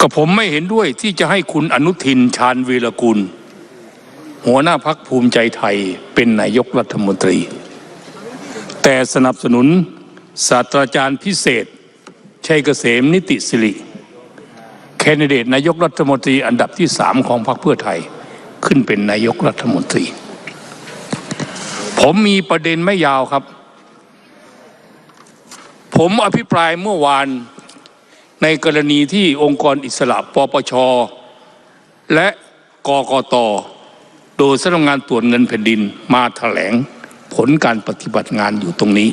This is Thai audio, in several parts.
กับผมไม่เห็นด้วยที่จะให้คุณอนุทินชาญวีรกุล หัวหน้าพักภูมิใจไทยเป็นนายกรัฐมนตรี แต่สนับสนุนศาสตราจารย์พิเศษ ชัยเกษมนิติสิริแคนดิเดตนายกรัฐมนตรีอันดับที่สามของพรรคเพื่อไทยขึ้นเป็นนายกรัฐมนตรี ผมมีประเด็นไม่ยาวครับ ผมอภิปรายเมื่อวาน ในกรณีที่องค์กรอิสระปปช และกกต โดยสำนักงานตรวจเงินแผ่นดินมาถแถลงผลการปฏิบัติงานอยู่ตรงนี้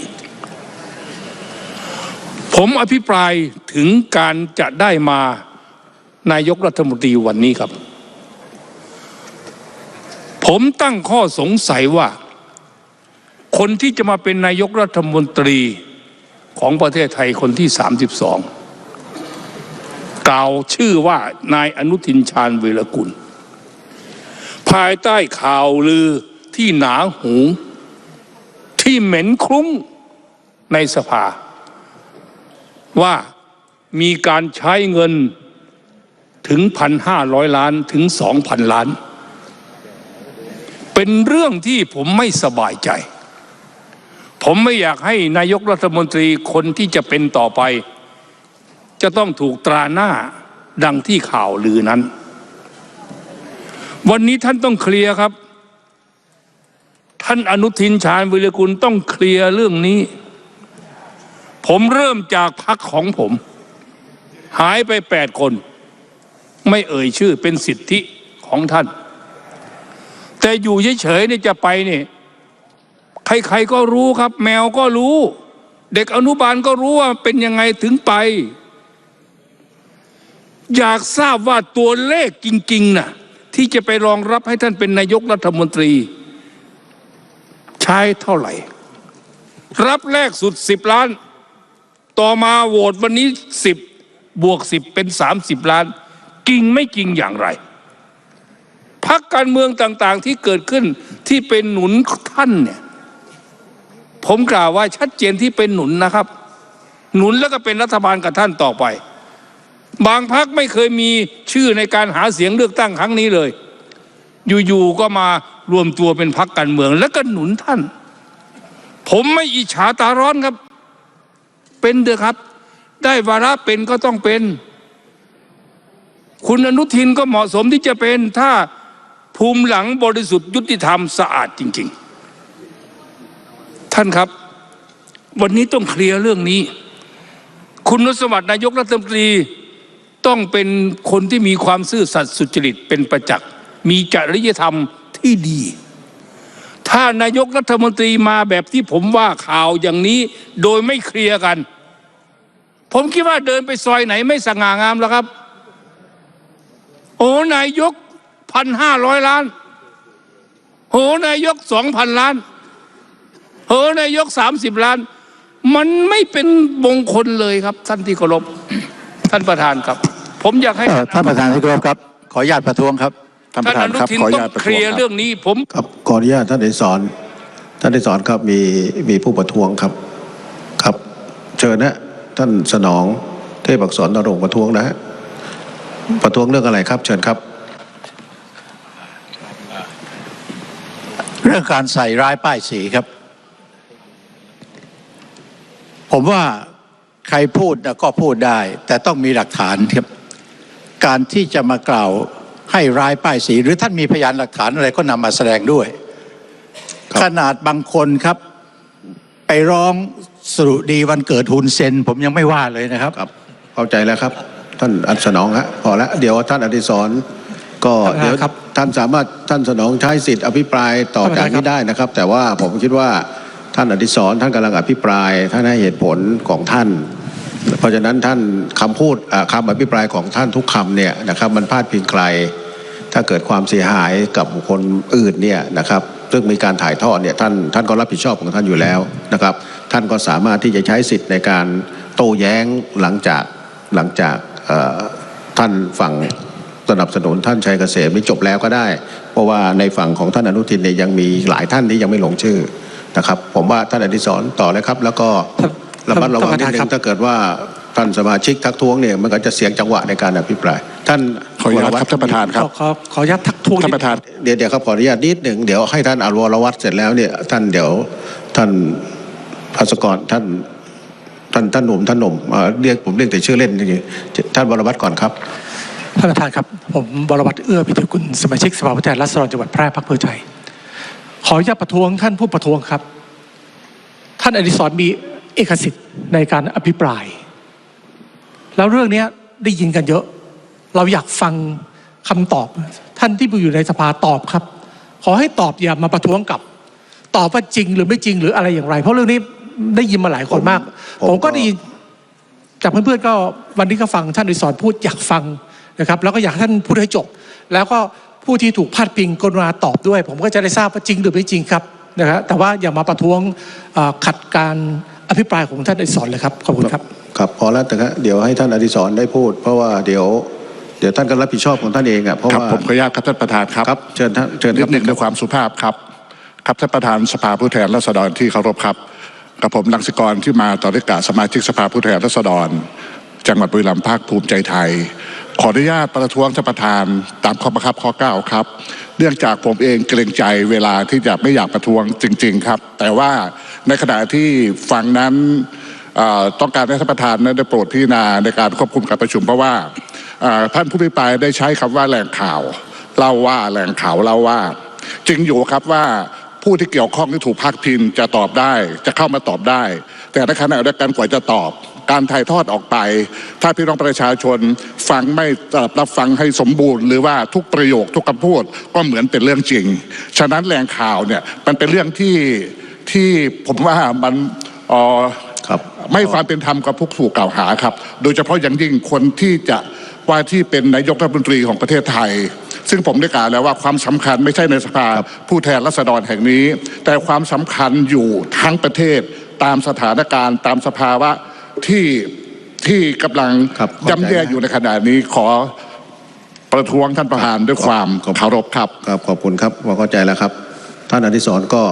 ผมอภิปรายถึงการจะได้มานายกรัฐมนตรีวันนี้ครับ ผมตั้งข้อสงสัยว่า คนที่จะมาเป็นนายกรัฐมนตรีของประเทศไทยคนที่ 32 กล่าวชื่อว่านายอนุทินชาญวรกุล ภายใต้ข่าวลือที่หนาหูที่เหม็นคลุ้งในสภา ว่ามีการใช้เงินถึง1,500ล้านถึง2,000ล้าน เป็นเรื่องที่ผมไม่สบายใจ ผมไม่อยากให้นายกรัฐมนตรีคนที่จะเป็นต่อไป จะต้องถูกตราหน้าดังที่ข่าวลือนั้น วันนี้ท่านต้องเคลียร์ครับ ท่านอนุทินชาญวิรกุลต้องเคลียร์เรื่องนี้ ผมเริ่มจากพักของผม หายไปแปดคน ไม่เอ่ยชื่อเป็นสิทธิของท่าน แต่อยู่เฉยๆนี่จะไปเนี่ยใครๆก็รู้ครับ แมวก็รู้ เด็กอนุบาลก็รู้ว่าเป็นยังไงถึงไป อยากทราบว่าตัวเลขจริงๆน่ะที่จะไปรองรับให้ท่านเป็นนายกรัฐมนตรี ใช้เท่าไหร่ รับแรกสุดสิบล้าน ต่อมาโหวตวันนี้สิบบวกสิบเป็นสามสิบล้าน จริงไม่จริงอย่างไรพักการเมืองต่างๆที่เกิดขึ้นที่เป็นหนุนท่านเนี่ย ผมกล่าวว่าชัดเจนที่เป็นหนุนนะครับ หนุนแล้วก็เป็นรัฐบาลกับท่านต่อไป บางพักไม่เคยมีชื่อในการหาเสียงเลือกตั้งครั้งนี้เลย อยู่ๆก็มารวมตัวเป็นพักการเมือง แล้วก็หนุนท่าน ผมไม่อิจฉาตาร้อนครับ เป็นเถอครับ ได้วาระเป็นก็ต้องเป็น คุณอนุทินก็เหมาะสมที่จะเป็นถ้าภูมิหลังบริสุทธิ์ยุติธรรมสะอาดจริง ๆ ท่านครับ วันนี้ต้องเคลียร์เรื่องนี้ คุณสมบัตินายกรัฐมนตรี ต้องเป็นคนที่มีความซื่อสัตย์สุจริตเป็นประจักษ์มีจริยธรรมที่ดี ถ้านายกรัฐมนตรีมาแบบที่ผมว่าข่าวอย่างนี้โดยไม่เคลียร์กัน ผมคิดว่าเดินไปซอยไหนไม่สง่างามแล้วครับ โอ้นายกพันห้าร้อยล้านโหนายกสองพันล้านโหนายกสามสิบล้าน มันไม่เป็นมงคลเลยครับ ท่านที่เคารพท่านประธานครับ ผมอยากให้เอ่อท่านประธานที่เคารพครับ ขออนุญาตประท้วงครับท่านปท่านระธาอนนุครับทินขออนุต้อญางตประเคท้วลีงยร์คเรื่รับองนี้ผมครับขออนุญาตท่านเดสอนท่านเดสอนครับมีมีผู้ประท้วงครับครับ เชิญนะท่านสนองเทพอักษรนรงค์ประท้วงนะฮะประท้วงเรื่องอะไรครับ เชิญครับ เรื่องการใส่ร้ายป้ายสีครับ ผมว่าใครพูดน่ะก็พูดได้ แต่ต้องมีหลักฐานครับ การที่จะมากล่าวให้ร้ายป้ายสี หรือท่านมีพยานหลักฐานอะไรก็นำมาแสดงด้วยครับขนาดบางคนครับ ไปร้องสรุดีวันเกิดฮุนเซน ผมยังไม่ว่าเลยนะครับ ครับ เข้าใจแล้วครับ ท่านอัสนองฮะพอแล้วเดี๋ยวท่านอดิศรก็ท่านประธานเดี๋ยวครับท่านสามารถท่านสนองใช้สิทธิ์อภิปรายต่อท่านประจากธานครับนี้ได้นะครับ แต่ว่าผมคิดว่าท่านอดิศรท่านกำลังอภิปรายท่านให้เหตุผลของท่าน เพราะฉะนั้นท่านคำพูดอ่าคำอภิปรายของท่านทุกคำเนี่ยนะครับมันพาดพิงใคร ถ้าเกิดความเสียหายกับบุคคลอื่นเนี่ยนะครับซึ่งมีการถ่ายทอดเนี่ยท่านท่านก็รับผิดชอบของท่านอยู่แล้วนะครับ ท่านก็สามารถที่จะใช้สิทธิ์ในการโต้แย้งหลังจากหลังจากท่านฝั่งสนับสนุนท่านชัยเกษมนี่จบแล้วก็ได้ เพราะว่าในฝั่งของท่านอนุทินเนี่ยยังมีหลายท่านที่ยังไม่ลงชื่อนะครับ ผมว่าท่านอดิศรต่อเลยครับ แล้วก็ ระมัดระวังนิดท่านประธานนึครังบถ้าเกิดว่าท่านสมาชิกทักท้วงเนี่ยมันก็จะเสียงจังหวะในการอภิปราย ท่านขออนุญาตวครับท่านประธานคขรับอขอขออนุญาตทักท้วงท่านประธานเดี๋ยวเดี๋ยวครับขออนุญาตนิดหนึ่งเดี๋ยวให้ท่านอารวรวัตรเสร็จแล้วเนี่ยท่านเดี๋ยวท่านภัสกรท่านท่านท่านหนุ่มท่านหนุ่มเอ่อเรียกผมเรียกแต่ชื่อเล่นจริงๆท่านวรวัตรก่อนครับท่านประธานครับผมบรวัตรเอื้อพิทยกุลสมาชิกสภาผู้แทนราษฎรจังหวัดแพร่พรรคเพื่อไทยขออนุญาตประท้วงท่านผู้ประท้วงครับ ท่านอดิศรมี เอกสิทธิ์ในการอภิปราย แล้วเรื่องเนี้ยได้ยินกันเยอะ เราอยากฟังคำตอบ ท่านที่อยู่ในสภาตอบครับ ขอให้ตอบอย่ามาประท้วงกลับ ตอบว่าจริงหรือไม่จริงหรืออะไรอย่างไร เพราะเรื่องนี้ได้ยินมาหลายคนมาก ผมผมก็ก็ได้ยินจากเพื่อนๆก็วันนี้ก็ฟังท่านอดิศรพูดอยากฟังนะครับแล้วก็อยากให้ท่านพูดให้จบ แล้วก็ผู้ที่ถูกพาดพิงกรุณาตอบด้วย ผมก็จะได้ทราบว่าจริงหรือไม่จริงครับนะครับแต่ว่าอย่ามาประท้วงเอ่อขัดการ อภิปรายของท่านอดิศรเลยครับขอบคุณครับครับพอแล้วแต่ครับเดี๋ยวให้ท่านอดิศรได้พูด เพราะว่าเดี๋ยว เดี๋ยวท่านก็รับผิดชอบของท่านเองอะเพราะครับว่าผมขออนุญาตครับท่านประธานครับครับเชิญท่านเชิญคนิรัดบหนึ่งด้วยความสุภาพครับ ครับท่านประธานสภาผู้แทนราษฎรที่เคารพครับกับผมลังสิกรที่มาต่อริกาสมาชิกสภาผู้แทนราษฎร จังหวัดบุรีรัมย์ภาคภูมิใจไทย ขออนุญาตประท้วงท่านประธานตามข้อบังคับข้อ 9 ครับ เนื่องจากผมเองเกรงใจเวลาที่จะไม่อยากประท้วงจริง ๆ ครับ แต่ว่า ในขณะที่ฟังนั้นต้องการให้ท่านประธานนั้นได้โปรดพิจารณาในการควบคุมการประชุมเพราะว่าท่านผู้พิปรายได้ใช้คำว่าแหล่งข่าวเล่าว่าแหล่งข่าวเล่าว่า จริงอยู่ครับว่าผู้ที่เกี่ยวข้องที่ถูกพักพิงจะตอบได้ จะเข้ามาตอบได้ แต่ในขณะเดียวกันกว่าจะตอบ การถ่ายทอดออกไป ถ้าพี่น้องประชาชนฟังไม่รับฟังให้สมบูรณ์ หรือว่าทุกประโยคทุกคำพูดก็เหมือนเป็นเรื่องจริง ฉะนั้นแหล่งข่าวเนี่ยมันเป็นเรื่องที่ ที่ผมว่ามันเอ่อครับไม่ความเป็นธรรมกับผู้ถูกกล่าวหาครับ โดยเฉพาะอย่างยิ่งคนที่จะว่าที่เป็นนายกรัฐมนตรีของประเทศไทย ซึ่งผมได้กล่าวแล้วว่าความสำคัญไม่ใช่ในสภาผู้แทนราษฎรแห่งนี้ แต่ความสำคัญอยู่ทั้งประเทศตามสถานการณ์ตามสภาวะที่ที่กำลังครับเข้าใจย่ำแย่อยู่ในขณะนี้ขอประท้วงท่านประธานด้วยความเคารพครับครับขอบคุณครับว่าเข้าใจแล้วครับ ท่านอดิศรก็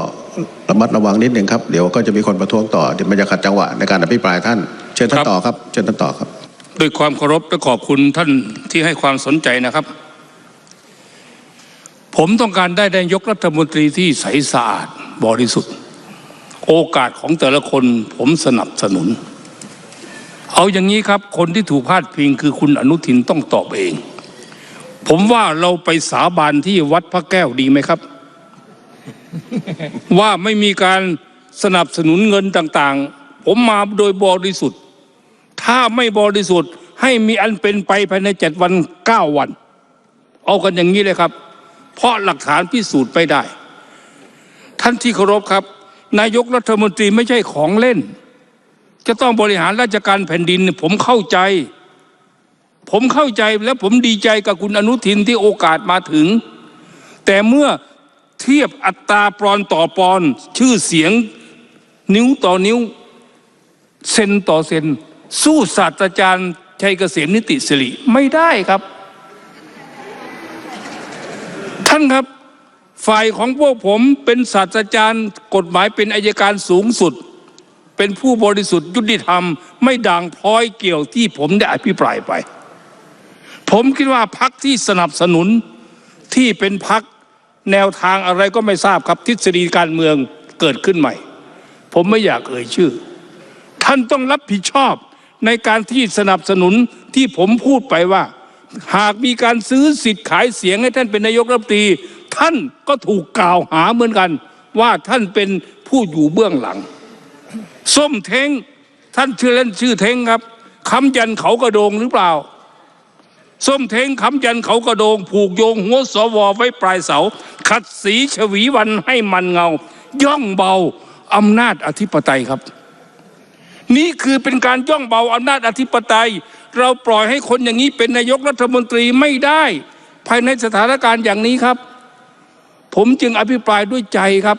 ระมัดระวังนิดหนึ่งครับเดี๋ยวก็จะมีคนประท้วงต่อเดี๋ยวมันจะขัดจังหวะในการอภิปรายท่านเชิญท่าครันบต่อครับเชิญท่านต่อครับ ด้วยความเคารพและขอบคุณท่านที่ให้ความสนใจนะครับ ผมต้องการได้นายกรัฐมนตรีที่ใสสะอาดบริสุทธิ์ โอกาสของแต่ละคนผมสนับสนุน เอาอย่างนี้ครับ คนที่ถูกพาดพิงคือคุณอนุทินต้องตอบเอง ผมว่าเราไปสาบานที่วัดพระแก้วดีไหมครับ ว่าไม่มีการสนับสนุนเงินต่างๆ ผมมาโดยบริสุทธิ์ ถ้าไม่บริสุทธิ์ให้มีอันเป็นไปภายในเจ็ดวันเก้าวัน เอากันอย่างนี้เลยครับ เพราะหลักฐานพิสูจน์ไปได้ ท่านที่เคารพครับ นายกรัฐมนตรีไม่ใช่ของเล่น จะต้องบริหารราชการแผ่นดินผมเข้าใจ ผมเข้าใจและผมดีใจกับคุณอนุทินที่โอกาสมาถึง แต่เมื่อ เทียบอัตราปอนต่อปอนชื่อเสียงนิ้วต่อนิ้ว เซนต่อเซน สู้ศาสตราจารย์ชัยเกษมนิติสิริไม่ได้ครับ ท่านครับ ฝ่ายของพวกผมเป็นศาสตราจารย์กฎหมายเป็นอายการสูงสุด เป็นผู้บริสุทธิ์ยุติธรรม ไม่ด่างพร้อยเกี่ยวที่ผมได้อภิปรายไป ผมคิดว่าพักที่สนับสนุนที่เป็นพัก แนวทางอะไรก็ไม่ทราบครับทฤษฎีการเมืองเกิดขึ้นใหม่ ผมไม่อยากเอ่ยชื่อ ท่านต้องรับผิดชอบในการที่สนับสนุนที่ผมพูดไปว่า หากมีการซื้อสิทธิ์ขายเสียงให้ท่านเป็นนายกรัฐมนตรี ท่านก็ถูกกล่าวหาเหมือนกัน ว่าท่านเป็นผู้อยู่เบื้องหลัง ส้มเท้งท่านชื่อเล่นชื่อเท้งครับคำยันเขากระโดงหรือเปล่า ส้มเทงคำยันเขากระโดง ผูกโยงหัวสวไว้ปลายเสา ขัดสีฉวีวันให้มันเงา ย่องเบาอำนาจอธิปไตยครับ นี่คือเป็นการย่องเบาอำนาจอธิปไตย เราปล่อยให้คนอย่างนี้เป็นนายกรัฐมนตรีไม่ได้ ภายในสถานการณ์อย่างนี้ครับ ผมจึงอภิปรายด้วยใจครับ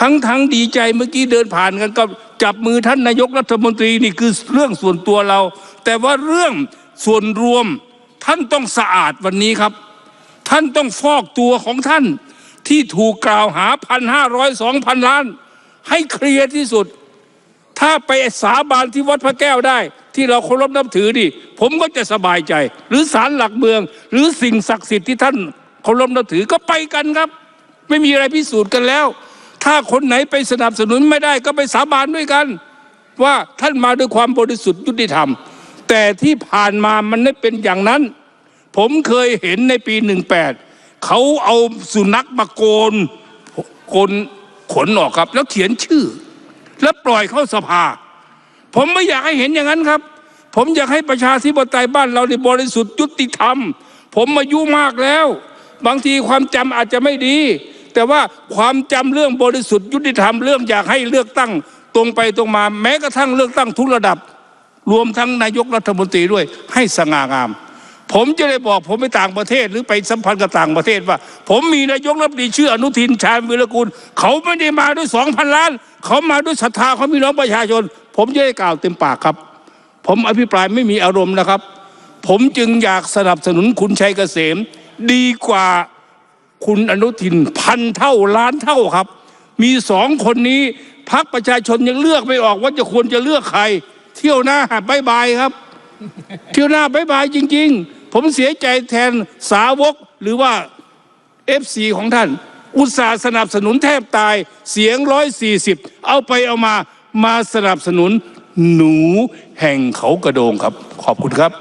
ทั้งทั้งดีใจเมื่อกี้เดินผ่านกันก็จับมือท่านนายกรัฐมนตรีนี่คือเรื่องส่วนตัวเรา แต่ว่าเรื่องส่วนรวม ท่านต้องสะอาดวันนี้ครับ ท่านต้องฟอกตัวของท่านที่ถูกกล่าวหาพันห้าร้อยสองพันล้าน ให้เคลียร์ที่สุด ถ้าไปสาบานที่วัดพระแก้วได้ ที่เราเคารพนับถือดิผมก็จะสบายใจ หรือศาลหลักเมือง หรือสิ่งศักดิ์สิทธิ์ที่ท่านเคารพนับถือก็ไปกันครับ ไม่มีอะไรพิสูจน์กันแล้ว ถ้าคนไหนไปสนับสนุนไม่ได้ก็ไปสาบานด้วยกัน ว่าท่านมาด้วยความบริสุทธิ์ยุติธรรม แต่ที่ผ่านมามันไม่เป็นอย่างนั้น ผมเคยเห็นในปี18เขาเอาสุนัขมาโกนโกนขนออกครับ แล้วเขียนชื่อ แล้วปล่อยเข้าสภา ผมไม่อยากให้เห็นอย่างนั้นครับ ผมอยากให้ประชาธิปไตยบ้านเราในบริสุทธิ์ยุติธรรม ผมอายุมากแล้ว บางทีความจำอาจจะไม่ดี แต่ว่าความจำเรื่องบริสุทธิ์ยุติธรรมเรื่องอยากให้เลือกตั้งตรงไปตรงมา แม้กระทั่งเลือกตั้งทุกระดับ รวมทั้งนายกรัฐมนตรีด้วยให้สง่างาม ผมจะได้บอกผมไปต่างประเทศหรือไปสัมพันธ์กับต่างประเทศว่า ผมมีนายกรัฐมนตรีชื่ออนุทินชาญวิรกูล เขาไม่ได้มาด้วยสองพันล้าน เขามาด้วยศรัทธาเของพี่น้องประชาชน ผมจะได้กล่าวเต็มปากครับ ผมอภิปรายไม่มีอารมณ์นะครับ ผมจึงอยากสนับสนุนคุณชัยเกษม ดีกว่าคุณอนุทินพันเท่าล้านเท่าครับ มีสองคนนี้พักประชาชนยังเลือกไม่ออกว่าจะควรจะเลือกใคร เที่ยวหน้าบายบายครับ เที่ยวหน้าบายบายจริง ๆ ผมเสียใจแทนสาวกหรือว่าเอฟซีของท่าน อุตส่าห์สนับสนุนแทบตายเสียงร้อยสี่สิบเอาไปเอามามาสนับสนุนหนูแห่งเขากระโดงครับ ขอบคุณครับ